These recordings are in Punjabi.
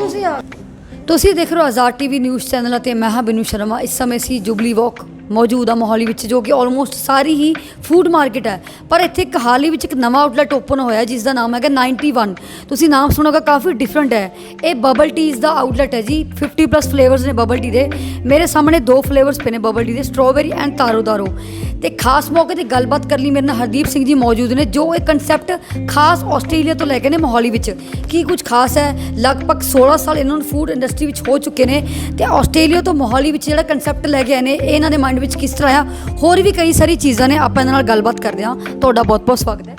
ਤੁਸੀਂ ਆ। ਤੁਸੀਂ ਦੇਖ ਰਹੇ ਹੋ ਆਜ਼ਾਦ ਟੀਵੀ ਨਿਊਜ਼ ਚੈਨਲ ਅਤੇ ਮੈਂ ਹਾਂ ਬਿਨੂ ਸ਼ਰਮਾ। ਇਸ ਸਮੇਂ ਸੀ ਜੁਬਲੀ ਵਾਕ। ਮੌਜੂਦ ਆ ਮੋਹਾਲੀ ਵਿੱਚ, ਜੋ ਕਿ ਆਲਮੋਸਟ ਸਾਰੀ ਹੀ ਫੂਡ ਮਾਰਕੀਟ ਹੈ। ਪਰ ਇੱਥੇ ਇੱਕ ਹਾਲ ਹੀ ਵਿੱਚ ਇੱਕ ਨਵਾਂ ਆਊਟਲੈਟ ਓਪਨ ਹੋਇਆ ਜਿਸ ਦਾ ਨਾਮ ਹੈਗਾ 91 ਤੁਸੀਂ ਨਾਮ ਸੁਣੋਗਾ, ਕਾਫੀ ਡਿਫਰੈਂਟ ਹੈ। ਇਹ ਬਬਲ ਟੀਜ਼ ਦਾ ਆਊਟਲੈਟ ਹੈ ਜੀ। 50 ਪਲੱਸ ਫਲੇਵਰਸ ਨੇ ਬਬਲ ਟੀ ਦੇ। ਮੇਰੇ ਸਾਹਮਣੇ ਦੋ ਫਲੇਵਰਸ ਪਏ ਨੇ ਬਬਲ ਟੀ ਦੇ ਸਟ੍ਰਾਬੇਰੀ ਐਂਡ ਤਾਰੋ ਤਾਰੋ ਤੇ ਖਾਸ ਮੌਕੇ ਤੇ ਗੱਲਬਾਤ ਕਰਨ ਲਈ ਮੇਰੇ ਨਾਲ ਹਰਦੀਪ ਸਿੰਘ ਜੀ ਮੌਜੂਦ ਨੇ, ਜੋ ਇਹ ਕਨਸੈਪਟ ਖਾਸ ਆਸਟ੍ਰੇਲੀਆ ਤੋਂ ਲੈ ਕੇ ਨੇ ਮੋਹਾਲੀ ਵਿੱਚ। ਕੀ ਕੁਝ ਖਾਸ ਹੈ? ਲਗਭਗ 16 ਸਾਲ ਇਹਨਾਂ ਨੂੰ ਫੂਡ ਇੰਡਸਟਰੀ ਵਿੱਚ ਹੋ ਚੁੱਕੇ ਨੇ। ਤੇ ਆਸਟ੍ਰੇਲੀਆ ਤੋਂ ਮੋਹਾਲੀ ਵਿੱਚ ਜਿਹੜਾ ਕਨਸੈਪਟ ਲੈ ਕੇ ਆਏ ਨੇ ਇਹਨਾਂ ਦੇ ਮਾਈਂਡ ਵਿੱਚ ਕਿਸ ਤਰ੍ਹਾਂ ਆ? ਹੋਰ ਵੀ ਕਈ ਸਾਰੀ ਚੀਜ਼ਾਂ ਨੇ ਆਪਾਂ ਇਹਨਾਂ ਨਾਲ ਗੱਲਬਾਤ ਕਰਦੇ ਹਾਂ। ਤੁਹਾਡਾ ਬਹੁਤ ਬਹੁਤ ਸਵਾਗਤ ਹੈ।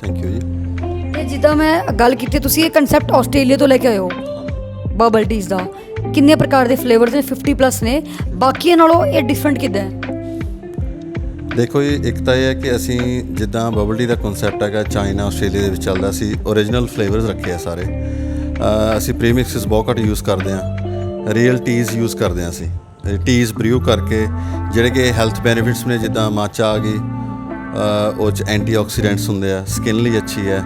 ਥੈਂਕ ਯੂ ਜੀ। ਤੇ ਜਿੱਦਾਂ ਮੈਂ ਗੱਲ ਕੀਤੀ ਤੁਸੀਂ ਇਹ ਕਨਸੈਪਟ ਆਸਟ੍ਰੇਲੀਆ ਤੋਂ ਲੈ ਕੇ ਆਏ ਹੋ ਬਬਲ ਟੀਜ਼ ਦਾ। ਕਿੰਨੇ ਪ੍ਰਕਾਰ ਦੇ ਫਲੇਵਰਸ ਨੇ 50 ਪਲੱਸ ਨੇ। ਬਾਕੀਆਂ ਨਾਲੋਂ ਇਹ ਡਿਫਰੈਂਟ ਕਿੱਦਾਂ ਹੈ? ਦੇਖੋ ਜੀ ਇੱਕ ਤਾਂ ਇਹ ਹੈ ਕਿ ਅਸੀਂ ਜਿੱਦਾਂ ਬਬਲ ਟੀ ਦਾ ਕਨਸੈਪਟ ਹੈਗਾ ਚਾਈਨਾ ਆਸਟ੍ਰੇਲੀਆ ਦੇ ਵਿੱਚ ਚੱਲਦਾ ਸੀ origignal ਫਲੇਵਰਸ ਰੱਖੇ ਆ ਸਾਰੇ। ਅਸੀਂ ਪ੍ਰੀਮਿਕਸਸ ਬਹੁਤ ਘੱਟ ਯੂਜ਼ ਕਰਦੇ ਆ ਰੀਅਲ ਟੀਜ਼ ਯੂਜ਼ ਕਰਦੇ ਆ ਅਸੀਂ। ਟੀਜ਼ ਬਰੀਊ ਕਰਕੇ ਜਿਹੜੇ ਕਿ ਹੈਲਥ ਬੈਨੀਫਿਟਸ ਨੇ ਜਿੱਦਾਂ ਮਾਚਾ ਆ ਗਈ ਉਹ ਚ ਐਂਟੀਆਕਸੀਡੈਂਟਸ ਹੁੰਦੇ ਆ ਸਕਿਨ ਲਈ ਅੱਛੀ ਹੈ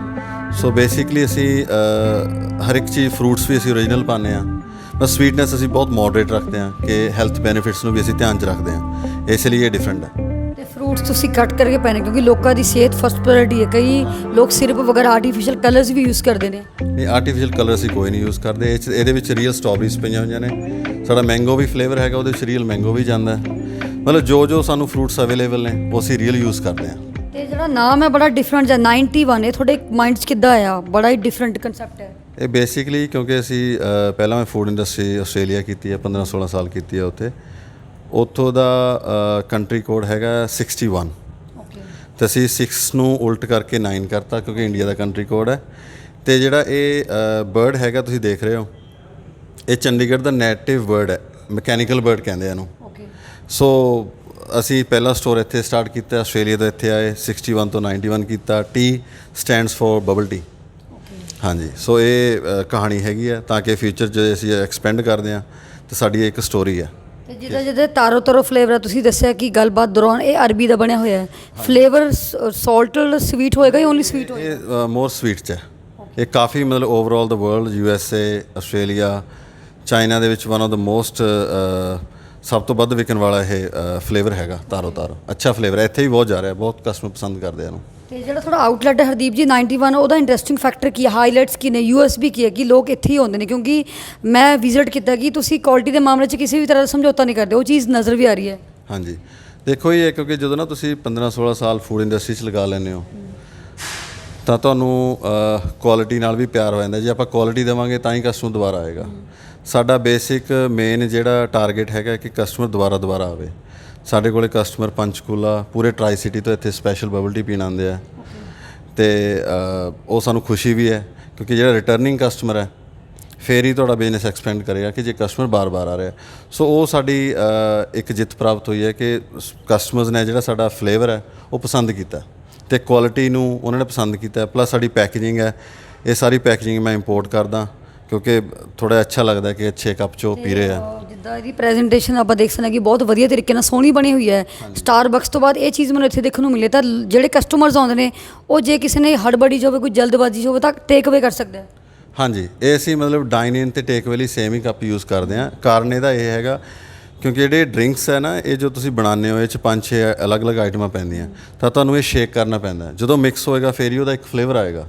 ਸੋ ਬੇਸਿਕਲੀ ਅਸੀਂ ਹਰ ਇੱਕ ਚੀਜ਼ ਫਰੂਟਸ ਵੀ ਅਸੀਂ origignal ਪਾਉਂਦੇ ਆ। ਬਸ ਸਵੀਟਨੈਸ ਅਸੀਂ ਬਹੁਤ ਮੋਡਰੇਟ ਰੱਖਦੇ ਆ ਕਿ ਹੈਲਥ ਬੈਨੀਫਿਟਸ ਨੂੰ ਵੀ ਅਸੀਂ ਧਿਆਨ ਚ ਰੱਖਦੇ ਆ। ਇਸ ਲਈ ਇਹ ਡਿਫਰੈਂਟ ਹੈ ਤੇ ਫਰੂਟਸ ਤੁਸੀਂ ਕੱਟ ਕਰਕੇ ਪੈਣੇ ਕਿਉਂਕਿ ਲੋਕਾਂ ਦੀ ਸਿਹਤ ਫਸਟ ਪ੍ਰਾਇੋਰਟੀ ਹੈ। ਕਈ ਲੋਕ ਸਿਰਪ ਵਗੈਰਾ ਆਰਟੀਫੀਸ਼ੀਅਲ ਕਲਰਸ ਵੀ ਯੂਜ਼ ਕਰਦੇ ਨੇ। ਨਹੀਂ ਆਰਟੀਫੀਸ਼ੀਅਲ ਕਲਰ ਅਸੀਂ ਕੋਈ ਨਹੀਂ ਯੂਜ਼ ਕਰਦੇ। ਇਹਦੇ ਵਿੱਚ ਰੀਅਲ ਸਟ੍ਰਾਬੇਰੀਜ਼ ਪਈਆਂ ਹੋਈਆਂ ਨੇ। ਸਾਡਾ ਮੈਂਗੋ ਵੀ ਫਲੇਵਰ ਹੈਗਾ ਉਹਦੇ ਵਿੱਚ ਰੀਅਲ ਮੈਂਗੋ ਵੀ ਜਾਂਦਾ ਹੈ। ਮਤਲਬ ਜੋ ਜੋ ਸਾਨੂੰ ਫਰੂਟਸ ਅਵੇਲੇਬਲ ਨੇ ਉਹ ਅਸੀਂ ਰੀਅਲ ਯੂਜ਼ ਕਰਦੇ ਹਾਂ। ਤੇ ਜਿਹੜਾ ਨਾਮ ਹੈ ਬੜਾ ਡਿਫਰੈਂਟ ਜਿਹਾ 91 ਹੈ ਤੁਹਾਡੇ ਮਾਈਂਡ 'ਚ ਕਿੱਦਾਂ ਆਇਆ? ਬੜਾ ਹੀ ਡਿਫਰੈਂਟ ਕਨਸੈਪਟ ਹੈ। ਇਹ ਬੇਸਿਕਲੀ ਕਿਉਂਕਿ ਅਸੀਂ ਪਹਿਲਾਂ ਮੈਂ ਫੂਡ ਇੰਡਸਟਰੀ ਆਸਟ੍ਰੇਲੀਆ ਕੀਤੀ ਹੈ 15 16 ਸਾਲ ਕੀਤੀ ਹੈ ਉੱਥੇ। ਉੱਥੋਂ ਦਾ ਕੰਟਰੀ ਕੋਡ ਹੈਗਾ 61 ਓਕੇ ਤੇ ਅਸੀਂ 6 ਨੂੰ ਉਲਟ ਕਰਕੇ 9 ਕਰਤਾ ਕਿਉਂਕਿ ਇੰਡੀਆ ਦਾ ਕੰਟਰੀ ਕੋਡ ਹੈ। ਤੇ ਜਿਹੜਾ ਇਹ ਬਰਡ ਹੈਗਾ ਤੁਸੀਂ ਦੇਖ ਰਹੇ ਹੋ ਇਹ ਚੰਡੀਗੜ੍ਹ ਦਾ ਨੈਟਿਵ ਬਰਡ ਹੈ ਮਕੈਨੀਕਲ ਬਰਡ ਕਹਿੰਦੇ ਆ ਇਹਨੂੰ। ਓਕੇ ਸੋ ਅਸੀਂ ਪਹਿਲਾ ਸਟੋਰ ਇੱਥੇ ਸਟਾਰਟ ਕੀਤਾ ਆਸਟ੍ਰੇਲੀਆ ਤੋਂ ਇੱਥੇ ਆਏ 61 ਤੋਂ 91 ਕੀਤਾ T stands for bubble tea ਹਾਂਜੀ ਸੋ ਇਹ ਅ, ਕਹਾਣੀ ਹੈਗੀ ਹੈ ਤਾਂ ਕਿ ਫਿਊਚਰ 'ਚ ਅਸੀਂ ਐਕਸਪੈਂਡ ਕਰਦੇ ਹਾਂ ਤੇ ਸਾਡੀ ਇੱਕ ਸਟੋਰੀ ਹੈ ਤੇ ਜਿਹਦਾ ਜਿਹਦੇ ਤਾਰੋ ਤਾਰੋ ਫਲੇਵਰ ਹੈ ਤੁਸੀਂ ਦੱਸਿਆ ਕਿ ਗੱਲਬਾਤ ਦੌਰਾਨ ਇਹ ਅਰਬੀ ਦਾ ਬਣਿਆ ਹੋਇਆ ਹੈ। ਫਲੇਵਰ ਸਾਲਟਡ ਸਵੀਟ ਹੋਏਗਾ ਜਾਂ ਓਨਲੀ ਸਵੀਟ ਹੋਏਗਾ? ਇਹ ਮੋਰ ਸਵੀਟ 'ਚ ਹੈ। ਇਹ ਕਾਫੀ ਮਤਲਬ overall the world U S A Australia China ਦੇ ਵਿੱਚ ਵਨ ਆਫ ਦਾ ਮੋਸਟ ਸਭ ਤੋਂ ਵੱਧ ਵਿਕਣ ਵਾਲਾ ਇਹ ਫਲੇਵਰ ਹੈਗਾ ਤਾਰੋ ਤਾਰੋ। ਅੱਛਾ ਫਲੇਵਰ ਹੈ ਇੱਥੇ ਵੀ ਬਹੁਤ ਜਾ ਰਿਹਾ ਬਹੁਤ ਕਸਟਮਰ ਪਸੰਦ ਕਰਦੇ ਇਹਨੂੰ। ਤੇ ਜਿਹੜਾ ਤੁਹਾਡਾ ਆਊਟਲੈਟ ਹੈ ਹਰਦੀਪ ਜੀ 91 ਉਹਦਾ ਇੰਟਰਸਟਿੰਗ ਫੈਕਟਰ ਕੀ ਹੈ? ਹਾਈਲਾਈਟਸ ਕੀ ਨੇ? ਯੂਐਸਬੀ ਕੀ ਹੈ? ਕਿ ਲੋਕ ਇੱਥੇ ਹੀ ਆਉਂਦੇ ਨੇ ਕਿਉਂਕਿ ਮੈਂ ਵਿਜ਼ਿਟ ਕੀਤਾ ਕਿ ਤੁਸੀਂ ਕੁਆਲਿਟੀ ਦੇ ਮਾਮਲੇ 'ਚ ਕਿਸੇ ਵੀ ਤਰ੍ਹਾਂ ਦਾ ਸਮਝੌਤਾ ਨਹੀਂ ਕਰਦੇ ਉਹ ਚੀਜ਼ ਨਜ਼ਰ ਵੀ ਆ ਰਹੀ ਹੈ। ਹਾਂਜੀ। ਦੇਖੋ ਇਹ ਹੈ ਕਿਉਂਕਿ ਜਦੋਂ ਨਾ ਤੁਸੀਂ 15 16 ਸਾਲ ਫੂਡ ਇੰਡਸਟਰੀ 'ਚ ਲਗਾ ਲੈਂਦੇ ਹੋ ਤਾਂ ਤੁਹਾਨੂੰ ਕੁਆਲਿਟੀ ਨਾਲ ਵੀ ਪਿਆਰ ਹੋ ਜਾਂਦਾ। ਜੇ ਆਪਾਂ ਕੁਆਲਿਟੀ ਦੇਵਾਂਗੇ ਤਾਂ ਹੀ ਕਸਟਮਰ ਦੁਬਾਰਾ ਆਏਗਾ। ਸਾਡਾ ਬੇਸਿਕ ਮੇਨ ਜਿਹੜਾ ਟਾਰਗੇਟ ਹੈਗਾ ਕਿ ਕਸਟਮਰ ਦੁਬਾਰਾ ਦੁਬਾਰਾ ਆਵੇ। ਸਾਡੇ ਕੋਲੇ ਕਸਟਮਰ ਪੰਚਕੂਲਾ, ਪੂਰੇ ਟਰਾਈ ਸਿਟੀ ਤੋਂ ਇੱਥੇ ਸਪੈਸ਼ਲ ਬਬਲ ਟੀ ਪੀਣ ਆਉਂਦੇ ਆ। ਤੇ ਉਹ ਸਾਨੂੰ ਖੁਸ਼ੀ ਵੀ ਹੈ, ਕਿਉਂਕਿ ਜਿਹੜਾ ਰਿਟਰਨਿੰਗ ਕਸਟਮਰ ਹੈ, ਫੇਰ ਹੀ ਤੁਹਾਡਾ ਬਿਜ਼ਨਸ ਐਕਸਪੈਂਡ ਕਰੇਗਾ ਕਿ ਜੇ ਕਸਟਮਰ ਬਾਰ-ਬਾਰ ਆ ਰਿਹਾ। ਸੋ ਉਹ ਸਾਡੀ ਇੱਕ ਜਿੱਤ ਪ੍ਰਾਪਤ ਹੋਈ ਹੈ ਕਿ ਕਸਟਮਰਸ ਨੇ ਜਿਹੜਾ ਸਾਡਾ ਫਲੇਵਰ ਹੈ, ਉਹ ਪਸੰਦ ਕੀਤਾ। ਤੇ ਕੁਆਲਿਟੀ ਨੂੰ ਉਹਨਾਂ ਨੇ ਪਸੰਦ ਕੀਤਾ ਪਲੱਸ ਸਾਡੀ ਪੈਕੇਜਿੰਗ ਹੈ, ਇਹ ਸਾਰੀ ਪੈਕੇਜਿੰਗ ਮੈਂ ਇੰਪੋਰਟ ਕਰਦਾ। ਕਿਉਂਕਿ ਥੋੜਾ ਅੱਛਾ ਲੱਗਦਾ ਕਿ ਅੱਛੇ ਕੱਪ ਚੋ ਪੀ ਰਹੇ ਆ। ਜਿੱਦਾਂ ਇਹਦੀ ਪ੍ਰੈਜੈਂਟੇਸ਼ਨ ਆਪਾਂ ਦੇਖ ਸਕਦੇ ਹਾਂ ਕਿ ਬਹੁਤ ਵਧੀਆ ਤਰੀਕੇ ਨਾਲ ਸੋਹਣੀ ਬਣੀ ਹੋਈ ਹੈ। ਸਟਾਰਬਕਸ ਤੋਂ ਬਾਅਦ ਇਹ ਚੀਜ਼ ਮੈਨੂੰ ਇੱਥੇ ਦੇਖਣ ਨੂੰ ਮਿਲੇ ਤਾਂ ਜਿਹੜੇ ਕਸਟਮਰਸ ਆਉਂਦੇ ਨੇ ਉਹ ਜੇ ਕਿਸੇ ਨੇ ਹੜਬੜੀ ਹੋਵੇ ਕੋਈ ਜਲਦਬਾਜ਼ੀ ਹੋਵੇ ਤਾਂ ਟੇਕ ਅਵੇ ਕਰ ਸਕਦਾ ਹੈ ਹਾਂਜੀ ਇਹ ਅਸੀਂ ਮਤਲਬ ਡਾਈਨ ਇਨ ਤੇ ਟੇਕ ਅਵੇ ਲਈ ਸੇਮ ਹੀ ਕੱਪ ਯੂਜ਼ ਕਰਦੇ ਹਾਂ। ਕਾਰਨ ਇਹਦਾ ਇਹ ਹੈਗਾ ਕਿਉਂਕਿ ਜਿਹੜੇ ਡਰਿੰਕਸ ਹੈ ਨਾ ਇਹ ਜੋ ਤੁਸੀਂ ਬਣਾਉਂਦੇ ਹੋ ਇਹ ਚ ਪੰਜ ਛੇ ਅਲੱਗ-ਅਲੱਗ ਆਈਟਮਾਂ ਪੈਂਦੀਆਂ। ਤਾਂ ਤੁਹਾਨੂੰ ਇਹ ਸ਼ੇਕ ਕਰਨਾ ਪੈਂਦਾ। ਜਦੋਂ ਮਿਕਸ ਹੋਏਗਾ ਫੇਰ ਹੀ ਉਹਦਾ ਇੱਕ ਫਲੇਵਰ ਆਏਗਾ।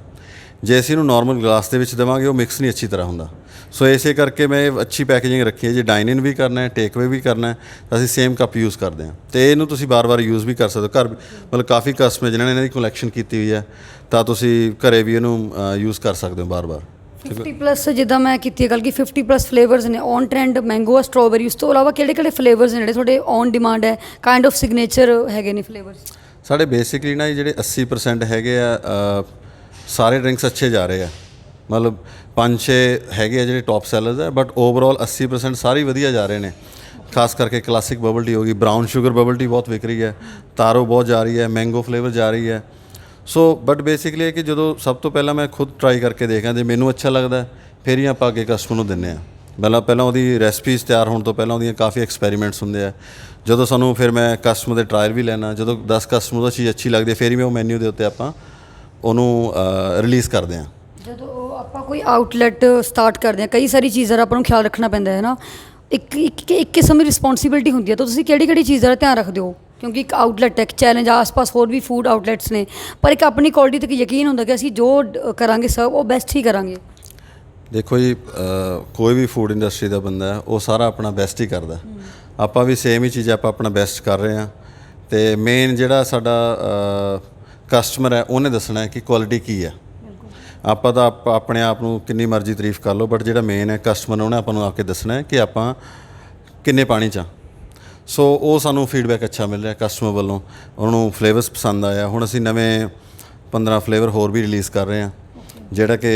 ਜੇ ਅਸੀਂ ਇਹਨੂੰ ਨਾਰਮਲ ਗਲਾਸ ਦੇ ਵਿੱਚ ਦੇਵਾਂਗੇ ਉਹ ਮਿਕਸ ਨਹੀਂ ਅੱਛੀ ਤਰ੍ਹਾਂ ਹੁੰਦਾ। ਸੋ ਇਸੇ ਕਰਕੇ ਮੈਂ ਇਹ ਅੱਛੀ ਪੈਕੇਜਿੰਗ ਰੱਖੀ ਹੈ। ਜੇ ਡਾਈਨ ਇਨ ਵੀ ਕਰਨਾ ਹੈ ਟੇਕ ਅਵੇ ਵੀ ਕਰਨਾ ਹੈ ਤਾਂ ਅਸੀਂ ਸੇਮ ਕੱਪ ਯੂਜ਼ ਕਰਦੇ ਹਾਂ। ਤੇ ਇਹਨੂੰ ਤੁਸੀਂ ਬਾਰ-ਬਾਰ ਯੂਜ਼ ਵੀ ਕਰ ਸਕਦੇ ਹੋ। ਘਰ ਮਤਲਬ ਕਾਫੀ ਕਸਟਮਰ ਜਿਨ੍ਹਾਂ ਨੇ ਇਹਨਾਂ ਦੀ ਕਲੈਕਸ਼ਨ ਕੀਤੀ ਹੋਈ ਹੈ ਤਾਂ ਤੁਸੀਂ ਘਰੇ ਵੀ ਇਹਨੂੰ ਯੂਜ਼ ਕਰ ਸਕਦੇ ਹੋ ਬਾਰ-ਬਾਰ 50 ਪਲੱਸ ਜਿੱਦਾਂ ਮੈਂ ਕੀਤੀ ਹੈ ਗੱਲ ਕਿ 50 ਪਲੱਸ ਫਲੇਵਰਸ ਨੇ ਔਨ ਟ੍ਰੈਂਡ ਮੈਂਗੋ ਸਟ੍ਰਾਬੇਰੀ ਉਸ ਤੋਂ ਇਲਾਵਾ ਕਿਹੜੇ ਕਿਹੜੇ ਫਲੇਵਰਸ ਨੇ ਜਿਹੜੇ ਤੁਹਾਡੇ ਔਨ ਡਿਮਾਂਡ ਹੈ? ਕਾਈਂਡ ਆਫ ਸਿਗਨੇਚਰ ਹੈਗੇ ਨੇ ਫਲੇਵਰਸ ਸਾਡੇ ਬੇਸਿਕਲੀ ਨਾ ਜਿਹੜੇ 80% ਹੈਗੇ ਆ ਸਾਰੇ ਡਰਿੰਕਸ ਅੱਛੇ ਜਾ ਰਹੇ ਆ। ਮਤਲਬ ਪੰਜ ਛੇ ਹੈਗੇ ਆ ਜਿਹੜੇ ਟੌਪ ਸੈਲਰਸ ਆ ਬਟ ਓਵਰਆਲ 80% ਸਾਰੇ ਵਧੀਆ ਜਾ ਰਹੇ ਨੇ। ਖਾਸ ਕਰਕੇ ਕਲਾਸਿਕ ਬਬਲ ਟੀ ਹੋ ਗਈ ਬ੍ਰਾਊਨ ਸ਼ੂਗਰ ਬਬਲ ਟੀ ਬਹੁਤ ਵਿਕ ਰਹੀ ਹੈ ਤਾਰੋ ਬਹੁਤ ਜਾ ਰਹੀ ਹੈ ਮੈਂਗੋ ਫਲੇਵਰ ਜਾ ਰਹੀ ਹੈ। ਸੋ ਬਟ ਬੇਸਿਕਲੀ ਇਹ ਕਿ ਜਦੋਂ ਸਭ ਤੋਂ ਪਹਿਲਾਂ ਮੈਂ ਖੁਦ ਟਰਾਈ ਕਰਕੇ ਦੇਖਾਂ ਜੇ ਮੈਨੂੰ ਅੱਛਾ ਲੱਗਦਾ, ਫਿਰ ਹੀ ਆਪਾਂ ਅੱਗੇ ਕਸਟਮਰ ਨੂੰ ਦਿੰਨੇ ਆ ਪਹਿਲਾਂ ਪਹਿਲਾਂ ਉਹਦੀ ਰੈਸਪੀਜ਼ ਤਿਆਰ ਹੋਣ ਤੋਂ ਪਹਿਲਾਂ ਉਹਦੀਆਂ ਕਾਫੀ ਐਕਸਪੈਰੀਮੈਂਟਸ ਹੁੰਦੇ ਆ। ਜਦੋਂ ਸਾਨੂੰ ਫਿਰ ਮੈਂ ਕਸਟਮਰ ਦੇ ਟਰਾਇਲ ਵੀ ਲੈਣਾ ਜਦੋਂ 10 ਕਸਟਮਰ ਦਾ ਚੀਜ਼ ਅੱਛੀ ਲੱਗਦੀ ਫਿਰ ਹੀ ਮੈਂ ਉਹ ਮੈਨੂ ਦੇ ਉੱਤੇ ਆਪਾਂ ਉਹਨੂੰ ਰਿਲੀਜ਼ ਕਰਦੇ ਆ ਜਦੋਂ ਆਪਾਂ ਕੋਈ ਆਊਟਲੈਟ ਸਟਾਰਟ ਕਰਦੇ ਹਾਂ ਕਈ ਸਾਰੀ ਚੀਜ਼ਾਂ ਦਾ ਆਪਾਂ ਨੂੰ ਖਿਆਲ ਰੱਖਣਾ ਪੈਂਦਾ ਹੈ ਨਾ। ਇੱਕ ਇੱਕ ਇੱਕ ਕਿਸਮ ਦੀ ਰਿਸਪੌਂਸਿਬਿਲਟੀ ਹੁੰਦੀ ਹੈ। ਤਾਂ ਤੁਸੀਂ ਕਿਹੜੀ ਕਿਹੜੀ ਚੀਜ਼ਾਂ ਦਾ ਧਿਆਨ ਰੱਖਦੇ ਹੋ? ਕਿਉਂਕਿ ਇੱਕ ਆਊਟਲੈਟ ਹੈ ਇੱਕ ਚੈਲੰਜ ਆਸ-ਪਾਸ ਹੋਰ ਵੀ ਫੂਡ ਆਊਟਲੈਟਸ ਨੇ। ਪਰ ਇੱਕ ਆਪਣੀ ਕੁਆਲਿਟੀ ਤੇ ਯਕੀਨ ਹੁੰਦਾ ਕਿ ਅਸੀਂ ਜੋ ਕਰਾਂਗੇ ਸਰਵ ਉਹ ਬੈਸਟ ਹੀ ਕਰਾਂਗੇ। ਦੇਖੋ ਜੀ ਕੋਈ ਵੀ ਫੂਡ ਇੰਡਸਟਰੀ ਦਾ ਬੰਦਾ ਹੈ ਉਹ ਸਾਰਾ ਆਪਣਾ ਬੈਸਟ ਹੀ ਕਰਦਾ ਆਪਾਂ ਵੀ ਸੇਮ ਹੀ ਚੀਜ਼ ਆਪਾਂ ਆਪਣਾ ਬੈਸਟ ਕਰ ਰਹੇ ਹਾਂ। ਤੇ ਮੇਨ ਜਿਹੜਾ ਸਾਡਾ ਕਸਟਮਰ ਹੈ ਉਹਨੇ ਦੱਸਣਾ ਹੈ ਕਿ ਕੁਆਲਿਟੀ ਕੀ ਹੈ। ਆਪਾਂ ਤਾਂ ਆਪ- ਆਪਣੇ ਆਪ ਨੂੰ ਕਿੰਨੀ ਮਰਜ਼ੀ ਤਾਰੀਫ ਕਰ ਲਓ ਬਟ ਜਿਹੜਾ ਮੇਨ ਹੈ ਕਸਟਮਰ ਉਹਨੇ ਆਪਾਂ ਨੂੰ ਆ ਕੇ ਦੱਸਣਾ ਹੈ ਕਿ ਆਪਾਂ ਕਿੰਨੇ ਪਾਣੀ ਚ ਆ। ਸੋ ਉਹ ਸਾਨੂੰ ਫੀਡਬੈਕ ਅੱਛਾ ਮਿਲ ਰਿਹਾ ਕਸਟਮਰ ਵੱਲੋਂ। ਉਹਨੂੰ ਫਲੇਵਰਸ ਪਸੰਦ ਆਇਆ। ਹੁਣ ਅਸੀਂ ਨਵੇਂ 15 ਫਲੇਵਰ ਹੋਰ ਵੀ ਰਿਲੀਜ਼ ਕਰ ਰਹੇ ਹਾਂ। ਜਿਹੜਾ ਕਿ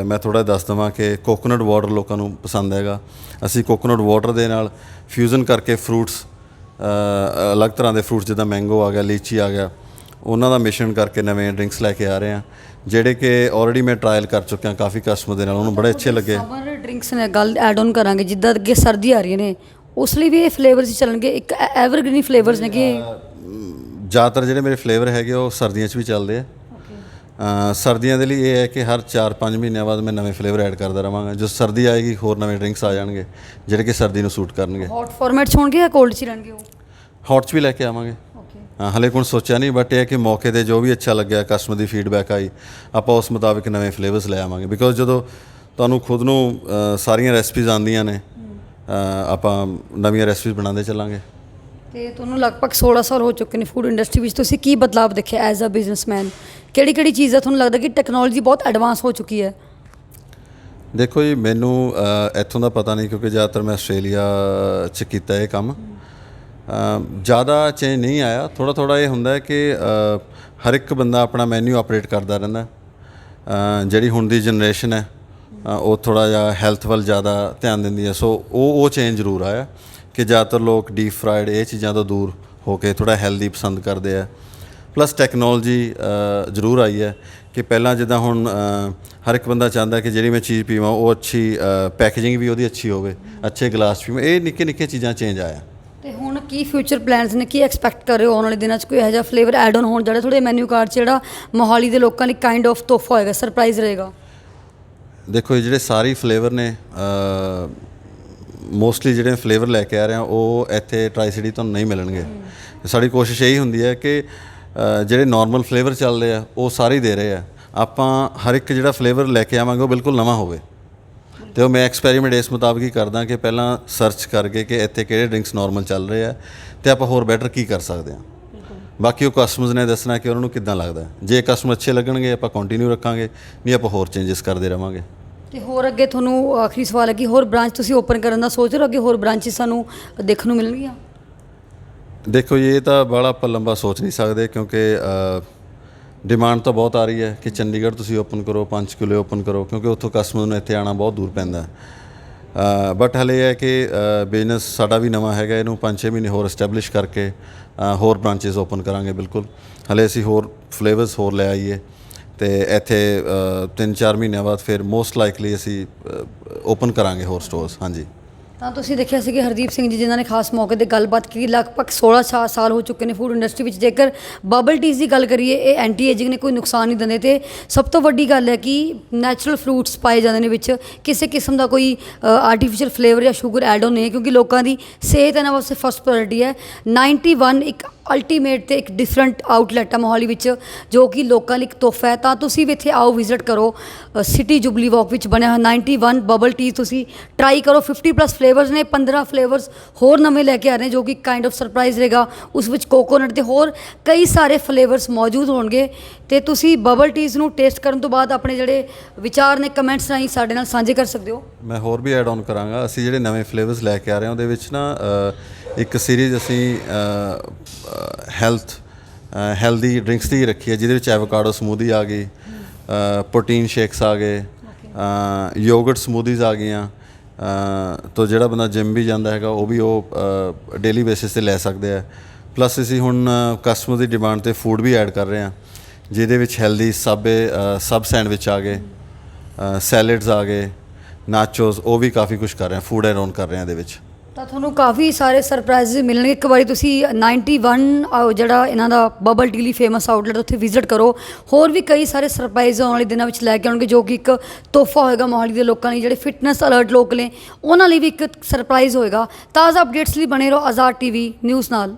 ਅ, ਮੈਂ ਥੋੜਾ ਦੱਸ ਦਵਾਂ ਕਿ ਕੋਕੋਨਟ ਵਾਟਰ ਲੋਕਾਂ ਨੂੰ ਪਸੰਦ ਹੈਗਾ। ਅਸੀਂ ਕੋਕੋਨਟ ਵਾਟਰ ਦੇ ਨਾਲ ਫਿਊਜ਼ਨ ਕਰਕੇ ਫਰੂਟਸ ਅਲੱਗ ਤਰ੍ਹਾਂ ਦੇ ਫਰੂਟਸ ਜਿੱਦਾਂ ਮੈਂਗੋ ਆ ਗਿਆ ਲੀਚੀ ਆ ਗਿਆ ਉਹਨਾਂ ਦਾ ਮਿਸ਼ਰਣ ਕਰਕੇ ਨਵੇਂ ਡਰਿੰਕਸ ਲੈ ਕੇ ਆ ਰਹੇ ਹਾਂ। ਜਿਹੜੇ ਕਿ ਆਲਰੇਡੀ ਮੈਂ ਟਰਾਇਲ ਕਰ ਚੁੱਕਿਆ ਕਾਫੀ ਕਸਟਮਰ ਦੇ ਨਾਲ ਉਹਨੂੰ ਬੜੇ ਅੱਛੇ ਲੱਗੇ। ਸਮਰ ਡਰਿੰਕਸ ਨੇ ਗੱਲ ਐਡ ਆਨ ਕਰਾਂਗੇ ਜਿੱਦਾਂ ਅੱਗੇ ਸਰਦੀ ਆ ਰਹੀਆਂ ਨੇ ਉਸ ਲਈ ਵੀ ਇਹ ਫਲੇਵਰਸ ਚੱਲਣਗੇ ਇੱਕ ਐਵਰਗ੍ਰੀਨ ਫਲੇਵਰਸ ਨੇ ਕਿ ਜ਼ਿਆਦਾਤਰ ਜਿਹੜੇ ਮੇਰੇ ਫਲੇਵਰ ਹੈਗੇ ਉਹ ਸਰਦੀਆਂ 'ਚ ਵੀ ਚੱਲਦੇ ਆ। ਸਰਦੀਆਂ ਦੇ ਲਈ ਇਹ ਹੈ ਕਿ ਹਰ 4-5 ਮਹੀਨਿਆਂ ਬਾਅਦ ਮੈਂ ਨਵੇਂ ਫਲੇਵਰ ਐਡ ਕਰਦਾ ਰਵਾਂਗਾ। ਜੋ ਸਰਦੀ ਆਏਗੀ ਹੋਰ ਨਵੇਂ ਡਰਿੰਕਸ ਆ ਜਾਣਗੇ ਜਿਹੜੇ ਕਿ ਸਰਦੀ ਨੂੰ ਸੂਟ ਕਰਨਗੇ। ਹੌਟ ਫਾਰਮੈਟ 'ਚ ਹੋਣਗੇ ਜਾਂ ਕੋਲਡ 'ਚ ਰਹਿਣਗੇ ਉਹ? ਹੌਟ 'ਚ ਵੀ ਲੈ ਕੇ ਆਵਾਂਗੇ। ਹਲੇ ਕੋਈ ਸੋਚਿਆ ਨਹੀਂ ਬਟ ਇਹ ਹੈ ਕਿ ਮੌਕੇ ਤੇ ਜੋ ਵੀ ਅੱਛਾ ਲੱਗਿਆ ਕਸਟਮਰ ਦੀ ਫੀਡਬੈਕ ਆਈ ਆਪਾਂ ਉਸ ਮੁਤਾਬਿਕ ਨਵੇਂ ਫਲੇਵਰਸ ਲੈ ਆਵਾਂਗੇ। ਬਿਕੋਜ਼ ਜਦੋਂ ਤੁਹਾਨੂੰ ਖੁਦ ਨੂੰ ਸਾਰੀਆਂ ਰੈਸਪੀਜ਼ ਆਉਂਦੀਆਂ ਨੇ ਆਪਾਂ ਨਵੀਆਂ ਰੈਸਪੀਜ਼ ਬਣਾਉਂਦੇ ਚੱਲਾਂਗੇ। ਤੇ ਤੁਹਾਨੂੰ ਲਗਭਗ 16 ਸਾਲ ਹੋ ਚੁੱਕੇ ਨੇ ਫੂਡ ਇੰਡਸਟਰੀ ਵਿੱਚ ਤੁਸੀਂ ਕੀ ਬਦਲਾਅ ਦੇਖਿਆ ਐਜ਼ ਅ ਬਿਜ਼ਨਸਮੈਨ ਕਿਹੜੀ ਕਿਹੜੀ ਚੀਜ਼ਾਂ ਤੁਹਾਨੂੰ ਲੱਗਦਾ ਕਿ ਟੈਕਨੋਲੋਜੀ ਬਹੁਤ ਐਡਵਾਂਸ ਹੋ ਚੁੱਕੀ ਹੈ? ਦੇਖੋ ਜੀ ਮੈਨੂੰ ਇੱਥੋਂ ਦਾ ਪਤਾ ਨਹੀਂ ਕਿਉਂਕਿ ਜ਼ਿਆਦਾਤਰ ਮੈਂ ਆਸਟ੍ਰੇਲੀਆ ਚ ਕੀਤਾ ਇਹ ਕੰਮ। ਜ਼ਿਆਦਾ ਚੇਂਜ ਨਹੀਂ ਆਇਆ। ਥੋੜਾ ਥੋੜਾ ਇਹ ਹੁੰਦਾ ਹੈ ਕਿ ਹਰ ਇੱਕ ਬੰਦਾ ਆਪਣਾ ਮੈਨੂ ਆਪਰੇਟ ਕਰਦਾ ਰਹਿੰਦਾ ਜਿਹੜੀ ਹੁਣ ਦੀ ਜਨਰੇਸ਼ਨ ਹੈ ਉਹ ਥੋੜਾ ਜਿਹਾ ਹੈਲਥ ਵੱਲ ਜ਼ਿਆਦਾ ਧਿਆਨ ਦਿੰਦੀ ਹੈ। ਸੋ ਉਹ ਉਹ ਚੇਂਜ ਜ਼ਰੂਰ ਆਇਆ ਕਿ ਜ਼ਿਆਦਾਤਰ ਲੋਕ ਡੀਪ ਫਰਾਈਡ ਇਹ ਚੀਜ਼ਾਂ ਤੋਂ ਦੂਰ ਹੋ ਕੇ ਥੋੜਾ ਹੈਲਦੀ ਪਸੰਦ ਕਰਦੇ ਆ। ਪਲੱਸ ਟੈਕਨੋਲੋਜੀ ਜ਼ਰੂਰ ਆਈ ਹੈ ਕਿ ਪਹਿਲਾਂ ਜਿੱਦਾਂ ਹੁਣ ਹਰ ਇੱਕ ਬੰਦਾ ਚਾਹੁੰਦਾ ਕਿ ਜਿਹੜੀ ਮੈਂ ਚੀਜ਼ ਪੀਵਾਂ, ਉਹ ਅੱਛੀ ਪੈਕੇਜਿੰਗ ਵੀ ਉਹਦੀ ਅੱਛੀ ਹੋਵੇ, ਅੱਛੇ ਗਲਾਸ ਪੀਵਾਂ ਇਹ ਨਿੱਕੇ ਨਿੱਕੇ ਚੀਜ਼ਾਂ ਚੇਂਜ ਆਇਆ। ਕੀ ਫਿਊਚਰ ਪਲਾਨਸ ਨੇ ਕੀ ਐਕਸਪੈਕਟ ਕਰ ਰਹੇ ਹੋ ਆਉਣ ਵਾਲੇ ਦਿਨਾਂ 'ਚ? ਕੋਈ ਇਹੋ ਜਿਹਾ ਫਲੇਵਰ ਐਡ ਆਨ ਹੋਣ ਜਿਹੜਾ ਤੁਹਾਡੇ ਮੈਨੂ ਕਾਰਡ 'ਚ ਜਿਹੜਾ ਮੋਹਾਲੀ ਦੇ ਲੋਕਾਂ ਲਈ ਕਾਈਂਡ ਆਫ ਤੋਹਫਾ ਹੋਏਗਾ ਸਰਪ੍ਰਾਈਜ਼ ਰਹੇਗਾ? ਦੇਖੋ ਇਹ ਜਿਹੜੇ ਸਾਰੇ ਫਲੇਵਰ ਨੇ ਮੋਸਟਲੀ ਜਿਹੜੇ ਫਲੇਵਰ ਲੈ ਕੇ ਆ ਰਹੇ ਆ ਉਹ ਇੱਥੇ ਟਰਾਈ ਸਿਟੀ ਤੁਹਾਨੂੰ ਨਹੀਂ ਮਿਲਣਗੇ। ਸਾਡੀ ਕੋਸ਼ਿਸ਼ ਇਹੀ ਹੁੰਦੀ ਹੈ ਕਿ ਜਿਹੜੇ ਨਾਰਮਲ ਫਲੇਵਰ ਚੱਲਦੇ ਆ ਉਹ ਸਾਰੇ ਦੇ ਰਹੇ ਆ। ਆਪਾਂ ਹਰ ਇੱਕ ਜਿਹੜਾ ਫਲੇਵਰ ਲੈ ਕੇ ਆਵਾਂਗੇ ਉਹ ਬਿਲਕੁਲ ਨਵਾਂ ਹੋਵੇ। ਤੇ ਉਹ ਮੈਂ ਐਕਸਪੈਰੀਮੈਂਟ ਇਸ ਮੁਤਾਬਕ ਹੀ ਕਰਦਾ ਕਿ ਪਹਿਲਾਂ ਸਰਚ ਕਰਕੇ ਕਿ ਇੱਥੇ ਕਿਹੜੇ ਡਰਿੰਕਸ ਨਾਰਮਲ ਚੱਲ ਰਹੇ ਆ ਤੇ ਆਪਾਂ ਹੋਰ ਬੈਟਰ ਕੀ ਕਰ ਸਕਦੇ ਹਾਂ ਬਾਕੀ ਉਹ ਕਸਟਮਰਸ ਨੇ ਦੱਸਣਾ ਕਿ ਉਹਨਾਂ ਨੂੰ ਕਿੱਦਾਂ ਲੱਗਦਾ। ਜੇ ਕਸਟਮਰ ਅੱਛੇ ਲੱਗਣਗੇ ਆਪਾਂ ਕੰਟੀਨਿਊ ਰੱਖਾਂਗੇ ਨਹੀਂ ਆਪਾਂ ਹੋਰ ਚੇਂਜਸ ਕਰਦੇ ਰਵਾਂਗੇ। ਤੇ ਹੋਰ ਅੱਗੇ ਤੁਹਾਨੂੰ ਆਖਰੀ ਸਵਾਲ ਹੈ ਕਿ ਹੋਰ ਬ੍ਰਾਂਚ ਤੁਸੀਂ ਓਪਨ ਕਰਨ ਦਾ ਸੋਚ ਰਹੇ ਹੋ ਅੱਗੇ ਹੋਰ ਬ੍ਰਾਂਚਸ ਸਾਨੂੰ ਦੇਖਣ ਨੂੰ ਮਿਲਣਗੀਆਂ? ਦੇਖੋ ਇਹ ਤਾਂ ਬੜਾ ਆਪਾਂ ਲੰਬਾ ਸੋਚ ਨਹੀਂ ਸਕਦੇ ਕਿਉਂਕਿ ਡਿਮਾਂਡ ਤਾਂ ਬਹੁਤ ਆ ਰਹੀ ਹੈ ਕਿ ਚੰਡੀਗੜ੍ਹ ਤੁਸੀਂ ਓਪਨ ਕਰੋ ਪੰਚਕੂਲੇ ਓਪਨ ਕਰੋ, ਕਿਉਂਕਿ ਉੱਥੋਂ ਕਸਟਮਰ ਨੂੰ ਇੱਥੇ ਆਣਾ ਬਹੁਤ ਦੂਰ ਪੈਂਦਾ ਬਟ ਹਲੇ ਇਹ ਹੈ ਕਿ ਬਿਜ਼ਨਸ ਸਾਡਾ ਵੀ ਨਵਾਂ ਹੈਗਾ, ਇਹਨੂੰ 5-6 ਮਹੀਨੇ ਹੋਰ ਐਸਟੈਬਲਿਸ਼ ਕਰਕੇ ਹੋਰ ਬ੍ਰਾਂਚਸ ਓਪਨ ਕਰਾਂਗੇ ਬਿਲਕੁਲ। ਹਲੇ ਅਸੀਂ ਹੋਰ ਫਲੇਵਰਸ ਹੋਰ ਲੈ ਆਈਏ ਤੇ ਇੱਥੇ 3-4 ਮਹੀਨਿਆਂ ਬਾਅਦ ਫਿਰ ਮੋਸਟ ਲਾਈਕਲੀ ਅਸੀਂ ਓਪਨ ਕਰਾਂਗੇ ਹੋਰ ਸਟੋਰਸ ਹਾਂਜੀ। ਤਾਂ ਤੁਸੀਂ ਦੇਖਿਆ ਸੀ ਕਿ ਹਰਦੀਪ ਸਿੰਘ ਜੀ ਜਿਨ੍ਹਾਂ ਨੇ ਖਾਸ ਮੌਕੇ ਤੇ ਗੱਲਬਾਤ ਕੀਤੀ, ਲਗਭਗ 16 ਸਾ- ਸਾਲ ਹੋ ਚੁੱਕੇ ਨੇ ਫੂਡ ਇੰਡਸਟਰੀ ਵਿੱਚ। ਜੇਕਰ ਬਬਲ ਟੀਜ਼ ਦੀ ਗੱਲ ਕਰੀਏ, ਇਹ ਐਂਟੀ ਏਜਿੰਗ ਨੇ ਕੋਈ ਨੁਕਸਾਨ ਨਹੀਂ ਦਿੰਦੇ ਤੇ ਸਭ ਤੋਂ ਵੱਡੀ ਗੱਲ ਹੈ ਕਿ ਨੈਚੁਰਲ ਫਰੂਟਸ ਪਾਏ ਜਾਂਦੇ ਨੇ ਵਿੱਚ। ਕਿਸੇ ਕਿਸਮ ਦਾ ਕੋਈ ਆਰਟੀਫੀਸ਼ੀਅਲ ਫਲੇਵਰ ਜਾਂ ਸ਼ੂਗਰ ਐਡ ਆਨ ਨਹੀਂ ਹੈ, ਕਿਉਂਕਿ ਲੋਕਾਂ ਦੀ ਸਿਹਤ ਇਹਨਾਂ ਵਾਸਤੇ ਫਸਟ ਪ੍ਰਾਇੋਰਟੀ ਹੈ। 91 ਇੱਕ ਅਲਟੀਮੇਟ ਤੇ ਇੱਕ ਡਿਫਰੈਂਟ ਆਊਟਲੈਟ ਆ ਮੋਹਾਲੀ ਵਿੱਚ, ਜੋ ਕਿ ਲੋਕਾਂ ਲਈ ਇੱਕ ਤੋਹਫਾ ਹੈ। ਤਾਂ ਤੁਸੀਂ ਵੀ ਇੱਥੇ ਆਓ ਵਿਜ਼ਿਟ ਕਰੋ। ਸਿਟੀ ਜੁਬਲੀ ਵਾਕ ਵਿੱਚ ਬਣਿਆ ਹੋਇਆ 91 ਬਬਲ ਟੀ ਤੁਸੀਂ ਟਰਾਈ ਕਰੋ। 50 ਪਲੱਸ ਫਲੇਵਰਸ ਨੇ 15 ਫਲੇਵਰਸ ਹੋਰ ਨਵੇਂ ਲੈ ਕੇ ਆ ਰਹੇ ਜੋ ਕਿ ਕਾਈਂਡ ਆਫ ਸਰਪ੍ਰਾਈਜ਼ ਰਹੇਗਾ। ਉਸ ਵਿੱਚ ਕੋਕੋਨਟ ਤੇ ਹੋਰ ਕਈ ਸਾਰੇ ਫਲੇਵਰਸ ਮੌਜੂਦ ਹੋਣਗੇ। ਤੇ ਤੁਸੀਂ ਬਬਲ ਟੀਜ਼ ਨੂੰ ਟੇਸਟ ਕਰਨ ਤੋਂ ਬਾਅਦ ਆਪਣੇ ਜਿਹੜੇ ਵਿਚਾਰ ਨੇ ਕਮੈਂਟਸ ਰਾਹੀਂ ਸਾਡੇ ਨਾਲ ਸਾਂਝੇ ਕਰ ਸਕਦੇ ਹੋ। ਮੈਂ ਹੋਰ ਵੀ ਐਡ ਆਨ ਕਰਾਂਗਾ। ਅਸੀਂ ਜਿਹੜੇ ਨਵੇਂ ਫਲੇਵਰਸ ਲੈ ਕੇ ਆ ਰਹੇ ਹਾਂ, ਉਹਦੇ ਵਿੱਚ ਨਾ ਇੱਕ ਸੀਰੀਜ਼ ਅਸੀਂ ਹੈਲਥ ਹੈਲਦੀ ਡਰਿੰਕਸ ਦੀ ਰੱਖੀ ਹੈ ਜਿਹਦੇ ਵਿੱਚ ਐਵੋਕਾਡੋ ਸਮੂਦੀ ਆ ਗਈ ਪ੍ਰੋਟੀਨ ਸ਼ੇਕਸ ਆ ਗਏ ਯੋਗਰਟ ਸਮੂਦੀਜ਼ ਆ ਗਈਆਂ ਅ, ਤੋ ਜਿਹੜਾ ਬੰਦਾ ਜਿਮ ਵੀ ਜਾਂਦਾ ਹੈਗਾ ਉਹ ਵੀ ਉਹ ਡੇਲੀ ਬੇਸਿਸ ਤੇ ਲੈ ਸਕਦੇ ਆ। ਪਲੱਸ ਅਸੀਂ ਹੁਣ ਕਸਟਮਰ ਦੀ ਡਿਮਾਂਡ ਤੇ ਫੂਡ ਵੀ ਐਡ ਕਰ ਰਹੇ ਹਾਂ ਜਿਹਦੇ ਵਿੱਚ ਹੈਲਦੀ ਸਬੇ ਸਬ ਸੈਂਡਵਿਚ ਆ ਗਏ ਸੈਲਡਸ ਆ ਗਏ ਨਾਚੋਸ ਉਹ ਵੀ ਕਾਫੀ ਕੁਝ ਕਰ ਰਹੇ ਹਾਂ ਫੂਡ ਐਡ ਔਨ ਕਰ ਰਹੇ ਹਾਂ ਇਹਦੇ ਵਿੱਚ। ਤਾਂ ਤੁਹਾਨੂੰ ਕਾਫੀ ਸਾਰੇ ਸਰਪ੍ਰਾਈਜ਼ ਮਿਲਣਗੇ। ਇੱਕ ਵਾਰੀ ਤੁਸੀਂ 91 ਆਹ ਜਿਹੜਾ ਇਹਨਾਂ ਦਾ ਬਬਲ ਟੀ ਲਈ ਫੇਮਸ ਆਊਟਲੈਟ ਉੱਥੇ ਵਿਜ਼ਿਟ ਕਰੋ। ਹੋਰ ਵੀ ਕਈ ਸਾਰੇ ਸਰਪ੍ਰਾਈਜ਼ ਆਉਣ ਵਾਲੇ ਦਿਨਾਂ ਵਿੱਚ ਲੈ ਕੇ ਆਉਣਗੇ, ਜੋ ਕਿ ਇੱਕ ਤੋਹਫਾ ਹੋਏਗਾ ਮੋਹਾਲੀ ਦੇ ਲੋਕਾਂ ਲਈ, ਜਿਹੜੇ ਫਿਟਨੈਸ ਅਲਰਟ ਲੋਕ ਨੇ, ਉਹਨਾਂ ਲਈ ਵੀ ਇੱਕ ਸਰਪ੍ਰਾਈਜ਼ ਹੋਏਗਾ। ਤਾਜ਼ਾ ਅਪਡੇਟਸ ਲਈ ਬਣੇ ਰਹੋ ਆਜ਼ਾਦ ਟੀਵੀ ਨਿਊਜ਼ ਨਾਲ।